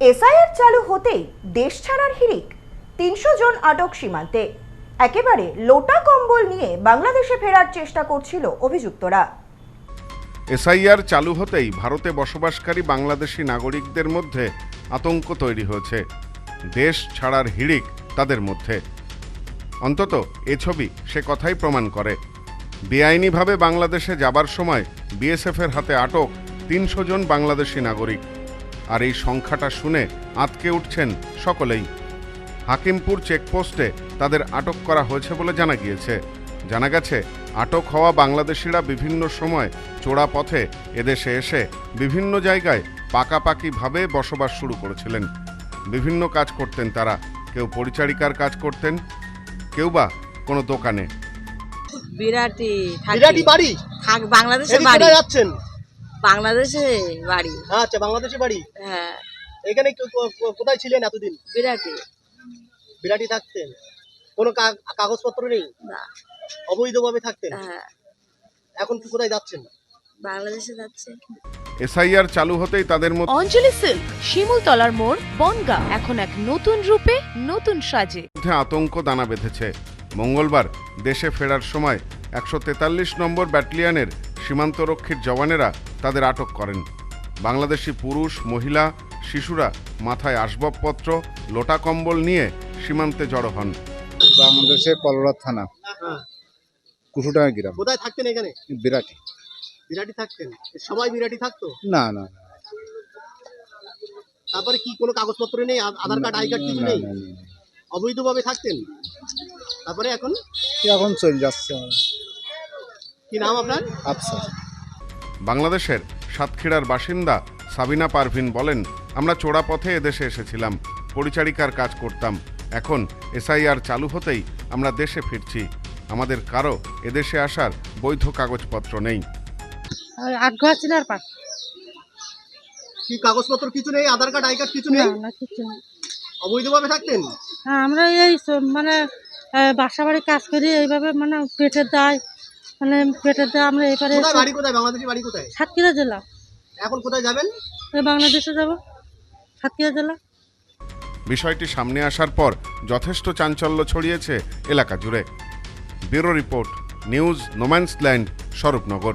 SIR চালু হতেই দেশ ছাড়ার হিড়িক। তিনশো জন আটক সীমান্তে। একেবারে লোটা কম্বল নিয়ে বাংলাদেশে ফেরার চেষ্টা করছিল অভিযুক্তরা। এসআইআর চালু হতেই ভারতে বসবাসকারী বাংলাদেশি নাগরিকদের মধ্যে আতঙ্ক তৈরি হয়েছে। দেশ ছাড়ার হিড়িক তাদের মধ্যে। অন্তত এ ছবি সে কথাই প্রমাণ করে। বেআইনিভাবে বাংলাদেশে যাবার সময় বিএসএফের হাতে আটক তিনশো জন বাংলাদেশি নাগরিক। আর এই সংখ্যাটা শুনে আতকে উঠছেন সকলেই। হাকিমপুর চেকপোস্টে তাদের আটক করা হয়েছে বলে জানা গিয়েছে। জানা গেছে আটক হওয়া বাংলাদেশিরা বিভিন্ন সময় চোরা পথে এদেশে এসে বিভিন্ন জায়গায় পাকাপাকিভাবে বসবাস শুরু করেছিলেন। বিভিন্ন কাজ করতেন তারা। কেউ পরিচারিকার কাজ করতেন কেউ বা কোনো দোকানে। বিরাটি বিরাটি বাড়ি? বাংলাদেশে বাড়ি। যাচ্ছেন? বাংলাদেশে বাড়ি। আচ্ছা বাংলাদেশে বাড়ি? হ্যাঁ। এখানে কোথায় ছিলেন এতদিন? বিরাটি। বিরাটি থাকতেন? কোনো কাগজপত্র নেই? না। অবৈধভাবে থাকতেন? হ্যাঁ। এখন কি কোথায় যাচ্ছেন? বাংলাদেশে যাচ্ছে। এসআইআর চালু হতেই তাদের মধ্যে অঞ্জলি সিল্ক শিমুলতলার মোড় বনগা। এখন এক নতুন রূপে নতুন সাজে। মধ্যে আতঙ্ক দানা বেঁধেছে। মঙ্গলবার দেশে ফেরার সময় একশো তেতাল্লিশ নম্বর ব্যাটালিয়নের সীমান্তরক্ষীর জওয়ানেরা তাদের আটক করেন। বাংলাদেশি পুরুষ মহিলা শিশুরা মাথায় আসবাবপত্র লোটা কম্বল নিয়ে সীমান্তে জড়ো হন। বাংলাদেশের পলরা থানা কুসুডাঙ্গা গ্রাম। কোথায় থাকতেন এখানে? বিরাটি। বিরাটি থাকতেন? সবাই বিরাটি থাকতো? না না তারপরে কি কোনো কাগজপত্র নেই? আধার কার্ড আই কার্ড কিছু নেই। অবৈধভাবে থাকতেন? তারপরে এখন? এখন চলে যাচ্ছে। কি নাম আপনার? আফসার। বাংলাদেশের সাতক্ষীরার বাসিন্দা সাবিনা পারভিন বলেন আমরা চোরা পথে এদেশে এসেছিলাম পরিচারিকার কাজ করতাম। এখন এসআইআর চালু হতেই আমরা দেশে ফিরছি। আমাদের কারও এদেশে আসার বৈধ কাগজপত্র নেই। কি কাগজপত্র কিছু নেই? আধার কার্ড আই কার্ড কিছু নেই? অবৈধভাবে থাকতেন? হ্যাঁ, আমরা এই মানে বাসা বাড়ি কাজ করি এইভাবে মানে পেটের দায়। মানে পেটের দায় আমরা এবারে বাড়ি কোথায়? বাংলাদেশি বাড়ি কোথায়? সাতক্ষীরা জেলা। এখন কোথায় যাবেন? বাংলাদেশে যাব। সাতক্ষীরা জেলা। বিষয়টি সামনে আসার পর যথেষ্ট চাঞ্চল্য ছড়িয়েছে এলাকা জুড়ে। Bureau report news no man's land Swarupnagar.